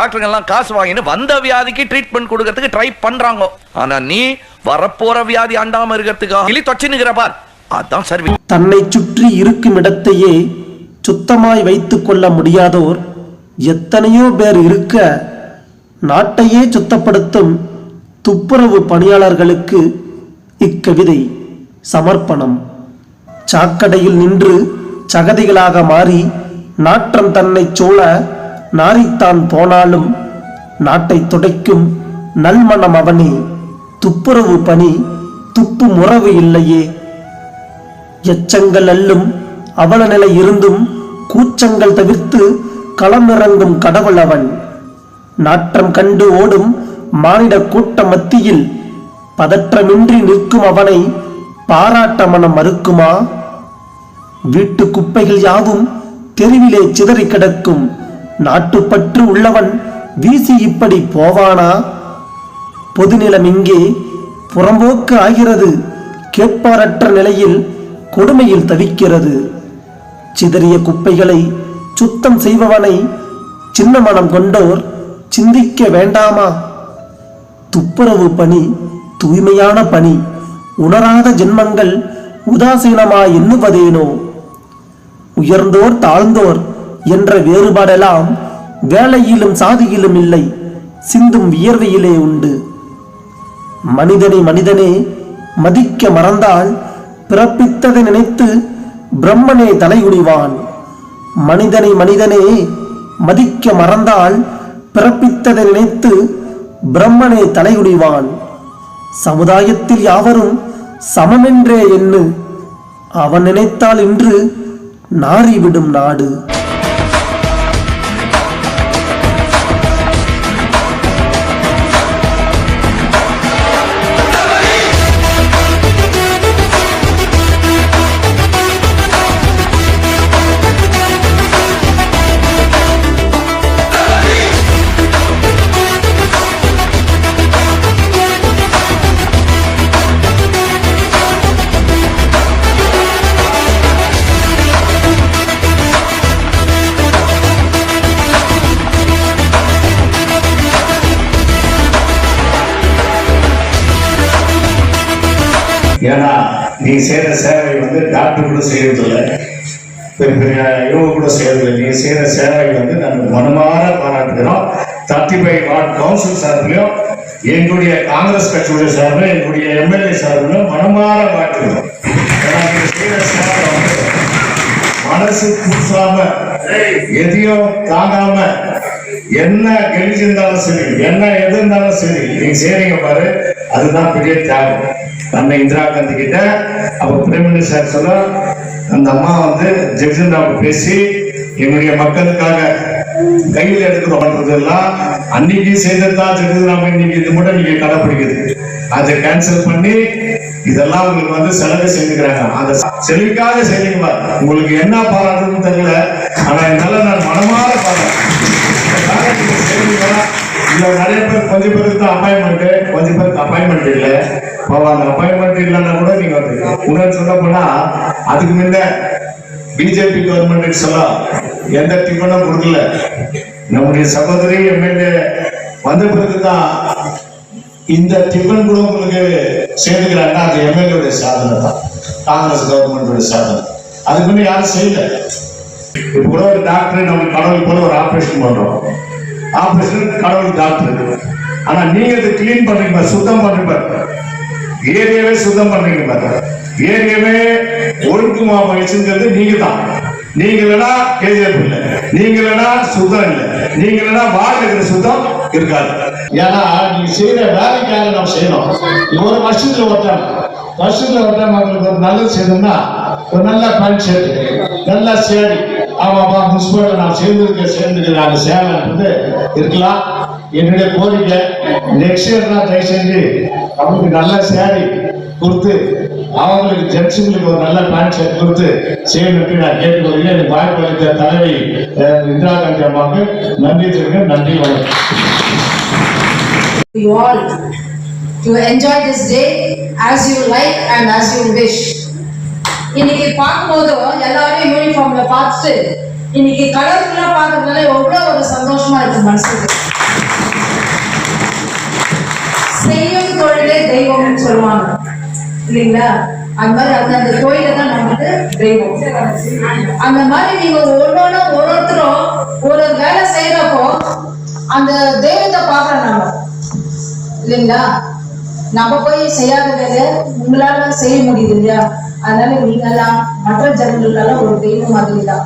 டாக்டருங்க காசு வாங்கின்னு வந்த வியாதிக்கு ட்ரீட்மெண்ட் கொடுக்கறதுக்கு ட்ரை பண்றாங்க. ஆனா நீ வரப்போற வியாதி அண்டாம இருக்கிறதுக்காக இலி தொச்சினுங்கிற பார். அதான் சர்வி. தன்னை சுற்றி இருக்கும் இடத்தையே சுத்தமாய் வைத்துக் கொள்ள முடியாதோர் எத்தனையோ பேர் இருக்க நாட்டையே சுத்தப்படுத்தும் துப்புரவு பணியாளர்களுக்கு இக்கவிதை சமர்ப்பணம். சாக்கடையில் நின்று சகதிகளாக மாறி நாற்றம் தன்னை சூழ நாரித்தான் போனாலும் நாட்டை துடைக்கும் நல்மணம் அவனே. துப்புரவு பணி துப்பு முறவு இல்லையே. எச்சங்கள் அல்லும் அவல நிலை இருந்தும் கூச்சங்கள் தவிர்த்து களமிறங்கும் கடவுள் அவன். நாற்றம் கண்டு ஓடும் மானிட கூட்ட மத்தியில் பதற்றமின்றி நிற்கும் அவனை பாராட்ட மனம் மறுக்குமா? வீட்டு குப்பைகள் யாவும் தெருவிலே சிதறி கிடக்கும் நாட்டுப்பற்று உள்ளவன் வீசி இப்படி போவானா? பொதுநிலம் இங்கே புறம்போக்கு ஆகிறது கேட்பாரற்ற நிலையில் கொடுமையில் தவிக்கிறது. சிதறிய குப்பைகளை சுத்தம் செய்பவனை சின்ன மனம் கொண்டோர் சிந்திக்க வேண்டாமா? துப்புரவு பணி தூய்மையான பணி உணராத ஜென்மங்கள் உதாசீனமா எண்ணுவதேனோ? உயர்ந்தோர் தாழ்ந்தோர் என்ற வேறுபாடெல்லாம் வேலையிலும் சாதியிலும் இல்லை சிந்தும் வியர்வையிலே உண்டு. மனிதனை மனிதனே மதிக்க மறந்தால் பிறப்பித்ததை நினைத்து பிரம்மனே தலைகுனிவான். மனிதனை மனிதனே மதிக்க மறந்தால் பிறப்பித்ததை நினைத்து பிரம்மனே தலைகுனிவான். சமுதாயத்தில் யாவரும் சமமென்றே எண்ணு. அவன் நினைத்தால் இன்று நாறிவிடும் நாடு. ஏன்னா நீ செய்யற சேவை வந்து டாக்டர் கூட செய்யறதில்லை. பெரிய இவங்க கூட செய்யறதில்லை. நீ செய்யற சேவை வந்து நாங்கள் மனமாக பாராட்டுகிறோம். தேர்ட்டி ஃபைவ் வார்டு கவுன்சில் சார்பிலையும் எங்களுடைய காங்கிரஸ் கட்சியுடைய சார்பில் எங்களுடைய எம்எல்ஏ சார்பிலும் மனமாற பாட்டுகிறோம் வந்து மனசு கூசாம எதையும் தாங்காம என்ன கெளிச்சிருந்தாலும் சரி என்ன எது இருந்தாலும் சரி நீங்க செய்றீங்க பாரு அதுதான் பெரிய தியாகம். நம்ம இந்திரா காந்தி கிட்ட அப்ப பிரைம் மினிஸ்டர் சொல்ல அந்த அம்மா வந்து ஜெகஜந்தாவை பேசி என்னுடைய மக்களுக்காக கையில் எடுக்கிறோம்ன்றதெல்லாம் அன்னைக்கு செய்ததுதான் ஜெகஜந்தாவை இன்னைக்கு இது மட்டும் நீங்க கடைப்பிடிக்குது. அதை கேன்சல் பண்ணி இதெல்லாம் உங்களுக்கு வந்து செலவு செஞ்சுக்கிறாங்க. அந்த செலவுக்காக செய்றீங்க உங்களுக்கு என்ன பாராட்டுன்னு தெரியல. ஆனா என்னால நான் மனமாற பாருங்க இல்ல நிறைய பேர் கொஞ்சம் பேருக்கு தான் அப்பாயின்மெண்ட் கொஞ்சம் பேருக்கு அப்பாயின்மெண்ட் இல்ல. இப்போ அந்த அப்பாயின்மெண்ட் இல்லைன்னா கூட நீங்க வந்து உடனே சொல்ல போனா அதுக்கு முன்ன பிஜேபி கவர்மெண்ட் சொல்ல எந்த டிஃபனும் கொடுக்கல. நம்முடைய சகோதரி எம்எல்ஏ வந்த பிறகுதான் இந்த டிஃபன் கூட உங்களுக்கு சேர்ந்துக்கிறாங்கன்னா அது எம்எல்ஏ சாதனை தான். காங்கிரஸ் கவர்மெண்டோட சாதனை. அதுக்கு முன்ன யாரும் செய்யல. இப்ப கூட ஒரு டாக்டர் நம்ம கடவுள் போல ஒரு ஆபரேஷன் பண்றோம். ஆபரேஷன் கடவுள் டாக்டர் ஆனா நீங்க இதை கிளீன் பண்றீங்க பாரு, சுத்தம் பண்றீங்க ஏரியாவே சுத்தம் பண்றீங்க பாரு. ஏரியாவே ஒழுக்கமா வச்சுங்கிறது நீங்க தான். நீங்க இல்லைன்னா கேஜிஎஃப் இல்ல. நீங்க இல்லைன்னா சுத்தம் இல்ல. நீங்க இல்லைன்னா வாழ் இருக்கிற சுத்தம் இருக்காது. ஏன்னா நீங்க செய்யற வேலைக்காக நம்ம செய்யணும். ஒரு வருஷத்துல ஒருத்தன் வருஷத்துல ஒருத்தன் அவங்களுக்கு ஒரு நல்லது செய்யணும்னா ஒரு நல்ல பேண்ட் ஷர்ட் நல்ல சேரி ஆமாப்பா முனிசிபல் நான் சேர்ந்திருக்க சேர்ந்துருக்க அந்த சேவைன்றது இருக்கலாம். என்னுடைய கோரிக்கை நெக்ஸ்ட் இயர் தான் தயவு செஞ்சு அவங்களுக்கு நல்ல சேடி கொடுத்து அவங்களுக்கு ஜட்ஜுங்களுக்கு ஒரு நல்ல பேண்ட் ஷர்ட் கொடுத்து செய்யணும் நான் கேட்டுக்கொள்கிறேன். எனக்கு வாய்ப்பு அளித்த தலைவி இந்திரா காந்தி அம்மாவுக்கு நன்றி சொல்கிறேன். நன்றி வணக்கம். You all to enjoy this day as you like and as you wish. இன்னைக்கு பார்க்கும்போது எல்லாரையும் யூனிஃபார்ம்ல பார்த்துட்டு இன்னைக்கு கலர்ஃபுல்லா பார்க்கறதுனால எவ்வளவு ஒரு சந்தோஷமா இருக்கு மனசுக்கு. செய்யும் தொழிலே தெய்வம்னு சொல்லுவாங்க. இல்லைங்களா? அந்த மாதிரி அந்த அந்த தொழிலை தான் நமக்கு தெய்வம். அந்த மாதிரி நீங்க ஒன்னொன்னு ஒரு ஒருத்தரும் ஒரு ஒரு வேலை செய்யறப்போ அந்த தெய்வத்தை பாக்குறோம் நம்ம இல்லைங்களா? நம்ம போய் செய்யாத உங்களால செய்ய முடியுது இல்லையா? அதனால நீங்கெல்லாம் மற்ற ஜனங்களுக்கெல்லாம் ஒரு தெய்வம் மாதிரி தான்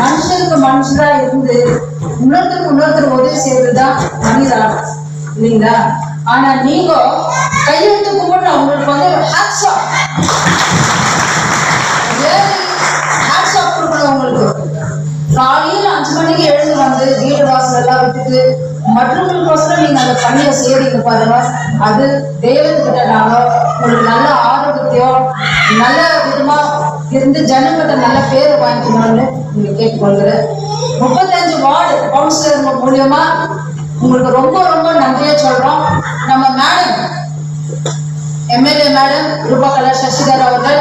மனுஷனுக்கு மனுஷரா இருந்து இன்னொருத்தருக்கு இன்னொருத்தர் உதவி செய்யறதுதான் மனிதா இல்லைங்களா? ஆனா நீங்க கையெழுத்து கும்பிட்டு அவங்களுக்கு வந்து ஹேட்ஸ் மற்றவங்களுக்கோசரம் நீங்க அந்த பணியை செய்யறீங்க பாருங்க. அது தேவன்கிட்ட நாங்க உங்களுக்கு நல்ல ஆரோக்கியத்தையும் நல்ல விதமா இருந்து ஜனங்கிட்ட நல்ல பேரை வாங்கிக்கணும்னு நீங்க கேட்டுக்கொள்கிறேன் முப்பத்தஞ்சு வார்டு கவுன்சிலர் மூலியமா உங்களுக்கு ரொம்ப ரொம்ப நன்றியா சொல்றோம். நம்ம madam MLA madam Rupakala Sasidhar அவர்கள்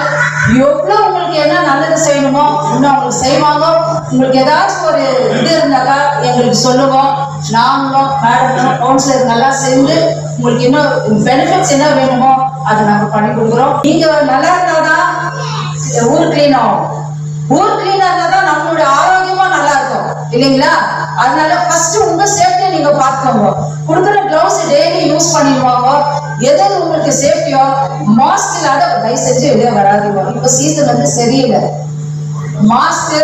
எவ்வளவு உங்களுக்கு என்ன நல்லது செய்யணுமோ இன்னும் அவங்களுக்கு செய்வாங்க. உங்களுக்கு ஏதாச்சும் ஒரு இது இருந்தாக்கா எங்களுக்கு சொல்லுவோம் நாங்களும் மேடமும் கவுன்சிலர் நல்லா சேர்ந்து உங்களுக்கு இன்னும் பெனிஃபிட்ஸ் என்ன வேணுமோ அதை நாங்க பண்ணி கொடுக்குறோம். நீங்க நல்லா இருந்தாதான் ஊர் கிளீன் ஆகும். ஊர் கிளீனா இருந்தா தான் நம்மளுடைய ஆரோக்கியமா நல்லா இருக்கும். இல்லைங்களா? அதனால ஃபர்ஸ்ட் உங்க சேஃப்டியை நீங்க பார்த்துக்கோங்க. கொடுக்குற கிளவுஸ் டெய்லி யூஸ் பண்ணிடுவாங்க. எது உங்களுக்கு சேஃப்டியோ மாஸ்க் இல்லாத தயவு செஞ்சு வெளியே வராதீங்க. இப்ப சீசன் வந்து சரியில்லை. மாஸ்க்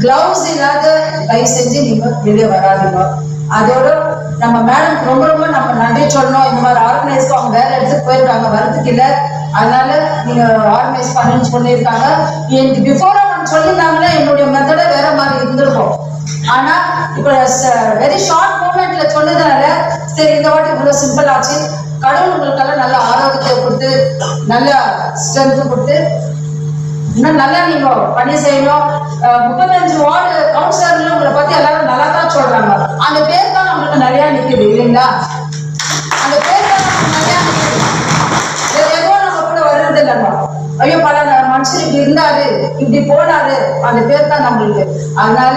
கிளவுஸ் இல்லாத தயவு செஞ்சு நீங்க வெளியே வராதீங்க. அதோட நம்ம மேடம் ரொம்ப ரொம்ப நம்ம நன்றி சொல்லணும். இந்த மாதிரி ஆர்கனைஸ்க்கு அவங்க வேற இடத்துக்கு போயிருக்காங்க. வரதுக்கு இல்ல. அதனால நீங்க ஆர்கனைஸ் பண்ணுன்னு சொல்லியிருக்காங்க. எனக்கு பிஃபோரா நம்ம சொல்லியிருந்தாங்கன்னா என்னுடைய மெத்தட வேற மாதிரி இருந்திருக்கும். ஆனா இப்ப வெரி ஷார்ட் மூமெண்ட்ல சொன்னதுனால சரி இந்த வாட்டி இவ்வளவு சிம்பிள் ஆச்சு. கடவுள் உங்களுக்கெல்லாம் நல்ல ஆரோக்கியத்தை கொடுத்து நல்ல ஸ்ட்ரென்த் கொடுத்து இன்னும் நல்லா நீங்க பணி செய்யணும். முப்பத்தஞ்சு வார்டு கவுன்சிலர்ல உங்களை பத்தி எல்லாரும் நல்லா தான் சொல்றாங்க. அந்த பேர் தான் நம்மளுக்கு நிறைய நிக்குது இல்லைங்களா? அந்த பேர் தான் நிறைய நிக்குது. நம்ம கூட வர்றது இல்லைங்க. ஐயோ பல மனுஷன் இப்படி இருந்தாரு இப்படி போனாரு. அந்த பேர் தான் நம்மளுக்கு. அதனால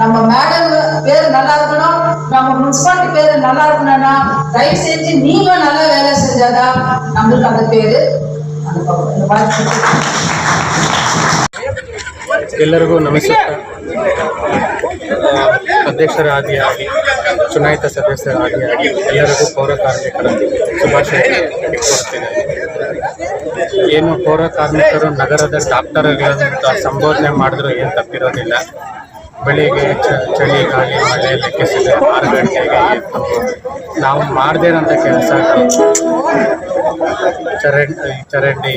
நம்ம மேடம் பேர் நல்லா இருக்கணும். நம்ம முனிசிபாலிட்டி பேர் நல்லா இருக்கணும்னா தயவு செஞ்சு நீங்க நல்லா வேலை செஞ்சாதான் நம்மளுக்கு அந்த பேரு அந்த பக்கம் ಎಲ್ಲರಿಗೂ ನಮಸ್ಕಾರ. ಅಧ್ಯಕ್ಷರಾಗಿ ಆಗಿ, ಚುನಾಯಿತ ಸದಸ್ಯರಾಗಿ ಆಗಿ ಎಲ್ಲರಿಗೂ ಪೌರ ಕಾರ್ಮಿಕರ ಶುಭಾಶಯ ಕೊಡ್ತೀನಿ ಏನು ಪೌರ ಕಾರ್ಮಿಕರು ನಗರದ ಡಾಕ್ಟರ್ಗಳಂತ ಸಂಬೋಧನೆ ಮಾಡಿದ್ರು ಏನು ತಪ್ಪಿರೋದಿಲ್ಲ. ಬೆಳಿಗ್ಗೆ ಚಳಿ ಗಾಳಿ ಮಳೆ ಲೆಕ್ಕಿಸಿದೆ ಆರು ಗಂಟೆಗೆ ನಾವು ಮಾಡದೇ ಇರೋಂಥ ಕೆಲಸ ಚರಂಡಿ ಚರಂಡಿ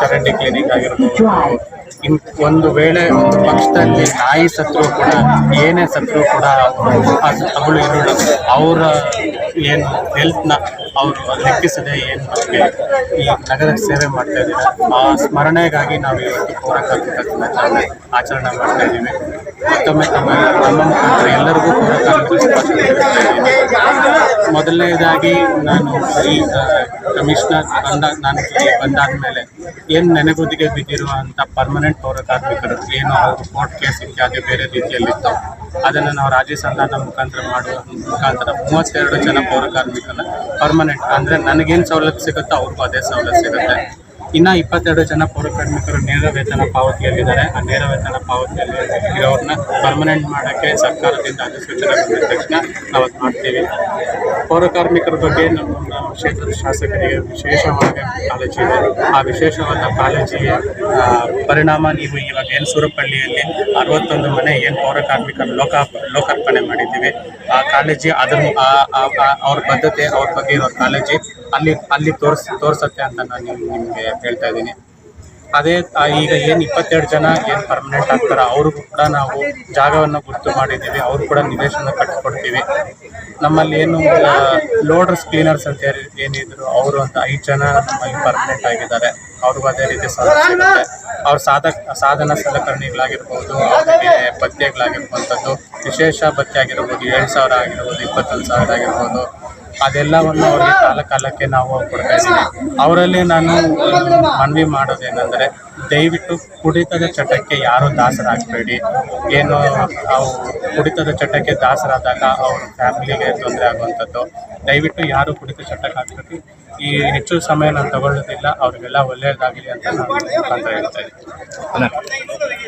ಚರಂಡಿ ಕ್ಲಿನಿಕ್ ಆಗಿರ್ಬೋದು. ಇನ್ ಒಂದು ವೇಳೆ ಒಂದು ಪಕ್ಷದಲ್ಲಿ ನಾಯಿ ಸತ್ರು ಕೂಡ ಏನೇ ಸತ್ರು ಕೂಡ ತಗಳು ಇರೋಣ ಅವರ ಏನು ಹೆಲ್ತ್ನ ಅವರು ಲೆಕ್ಕಿಸದೆ ಏನು ನಮಗೆ ಈ ನಗರ ಸೇವೆ ಮಾಡ್ತಾ ಇದ್ದೀವಿ ಆ ಸ್ಮರಣೆಗಾಗಿ ನಾವು ಇವತ್ತು ಪೌರಕಾರ್ಮಿಕ ಆಚರಣೆ ಮಾಡ್ತಾ ಇದ್ದೀವಿ. ಮತ್ತೊಮ್ಮೆ ತಮ್ಮ ನಮ್ಮ ಮುಖಾಂತರ ಎಲ್ಲರಿಗೂ ಪೌರಕಾರ್ಮಿಕ ಮೊದಲನೇದಾಗಿ ನಾನು ಈ ಕಮಿಷನರ್ ಬಂದ ನಾನು ಬಂದಾದ ಬಂದಾದ್ಮೇಲೆ ಏನು ನೆನೆಗುದಿಗೆ ಬಿದ್ದಿರುವಂಥ ಪರ್ಮನೆಂಟ್ ಪೌರ ಕಾರ್ಮಿಕರು, ಏನು ಅವರು ಕೋರ್ಟ್ ಕೇಸ್ ಇತ್ಯಾದಿ ಬೇರೆ ರೀತಿಯಲ್ಲಿತ್ತು. ಅದನ್ನು ನಾವು ರಾಜ್ಯ ಸಂಧಾನ ಮುಖಾಂತರ ಮಾಡುವ ಮುಖಾಂತರ ಮೂವತ್ತೆರಡು ಜನ ಪೌರ ಕಾರ್ಮಿಕರನ್ನ ಪರ್ಮನೆಂಟ್ ಅಂದರೆ ನನಗೇನು ಸವಲತ್ತು ಸಿಗುತ್ತೋ ಅವ್ರಿಗೂ ಅದೇ ಸವಲತ್ತು ಸಿಗುತ್ತೆ. ಇನ್ನ ಇಪ್ಪತ್ತೆರಡು ಜನ ಪೌರ ಕಾರ್ಮಿಕರು ನೇರ ವೇತನ ಪಾವತಿಯಲ್ಲಿದ್ದಾರೆ. ಆ ನೇರ ವೇತನ ಪಾವತಿಯಲ್ಲಿ ಇರೋರನ್ನ ಪರ್ಮನೆಂಟ್ ಮಾಡೋಕ್ಕೆ ಸರ್ಕಾರದಿಂದ ಅಧಿಸೂಚನೆ ಬಂದ ತಕ್ಷಣ ನಾವು ಅದು ಮಾಡ್ತೀವಿ. ಪೌರ ಕಾರ್ಮಿಕರ ಬಗ್ಗೆ ನಮ್ಮ ಕ್ಷೇತ್ರದ ಶಾಸಕರಿಗೆ ವಿಶೇಷವಾದ ಕಾಳಜಿ ಇದೆ. ಆ ವಿಶೇಷವಾದ ಕಾಳಜಿಯ ಪರಿಣಾಮ ನೀವು ಇವಾಗ ಏನು ಸೂರಪಳ್ಳಿಯಲ್ಲಿ ಅರವತ್ತೊಂದು ಮನೆ ಏನು ಪೌರ ಕಾರ್ಮಿಕರು ಲೋಕ, ಲೋಕಾರ್ಪಣೆ ಮಾಡಿದ್ದೀವಿ. ಆ ಕಾಳಜಿ ಅದನ್ನು ಅವ್ರ ಬದ್ಧತೆ ಅವ್ರ ಬಗ್ಗೆ ಇರೋ ಕಾಳಜಿ ಅಲ್ಲಿ ಅಲ್ಲಿ ತೋರಿಸ್, ತೋರಿಸುತ್ತೆ ಅಂತ ನಾನು ನಿಮಗೆ ಹೇಳ್ತಾ ಇದ್ದೀನಿ. ಅದೇ ಈಗ ಏನು ಇಪ್ಪತ್ತೆರಡು ಜನ ಏನು ಪರ್ಮನೆಂಟ್ ಆಗ್ತಾರೆ, ಅವ್ರಿಗೂ ಕೂಡ ನಾವು ಜಾಗವನ್ನು ಗುರುತು ಮಾಡಿದ್ದೀವಿ, ಅವ್ರು ಕೂಡ ನಿವೇಶನ ಕಟ್ಟಿಕೊಡ್ತೀವಿ ನಮ್ಮಲ್ಲಿ ಏನು ಲೋಡರ್ಸ್ ಕ್ಲೀನರ್ಸ್ ಅಂತ ಏನಿದ್ರು, ಅವರು ಅಂತ ಐದು ಜನ ನಮ್ಮಲ್ಲಿ ಪರ್ಮನೆಂಟ್ ಆಗಿದ್ದಾರೆ. ಅವ್ರಿಗೂ ಅದೇ ರೀತಿ ಸಿಗುತ್ತೆ ಅವ್ರ ಸಾಧಕ, ಸಾಧನ ಸಲಕರಣೆಗಳಾಗಿರ್ಬೋದು ಅವರಿಗೆ ಭತ್ಯೆಗಳಾಗಿರುವಂಥದ್ದು ವಿಶೇಷ ಭತ್ಯೆ ಆಗಿರ್ಬೋದು, ಏಳು ಸಾವಿರ ಆಗಿರ್ಬೋದು, ಇಪ್ಪತ್ತೊಂದು ಸಾವಿರ ಆಗಿರ್ಬೋದು ಅದೆಲ್ಲವನ್ನು ಅವರಿಗೆ ಕಾಲ ಕಾಲಕ್ಕೆ ನಾವು ಕೊಡ್ತಾ ಇದ್ದೀವಿ. ಅವರಲ್ಲಿ ನಾನು ಮನವಿ ಮಾಡೋದೇನೆಂದರೆ ದಯವಿಟ್ಟು ಕುಡಿತದ ಚಟಕ್ಕೆ ಯಾರು ದಾಸರಾಗಬೇಡಿ. ಏನು, ಅವು ಕುಡಿತದ ಚಟಕ್ಕೆ ದಾಸರಾದಾಗ ಅವ್ರ ಫ್ಯಾಮಿಲಿಗೆ ತೊಂದರೆ ಆಗುವಂಥದ್ದು. ದಯವಿಟ್ಟು ಯಾರು ಕುಡಿತ ಚಟಕ್ಕೆ ಹಾಕ್ಬೇಕು. ಈ ಹೆಚ್ಚು ಸಮಯ ನಾನು ತಗೊಳ್ಳೋದಿಲ್ಲ, ಅವರಿಗೆಲ್ಲ ಒಳ್ಳೆಯದಾಗಲಿ ಅಂತ ನಾನು ಹೇಳ್ತಾ ಇದ್ದೀನಿ.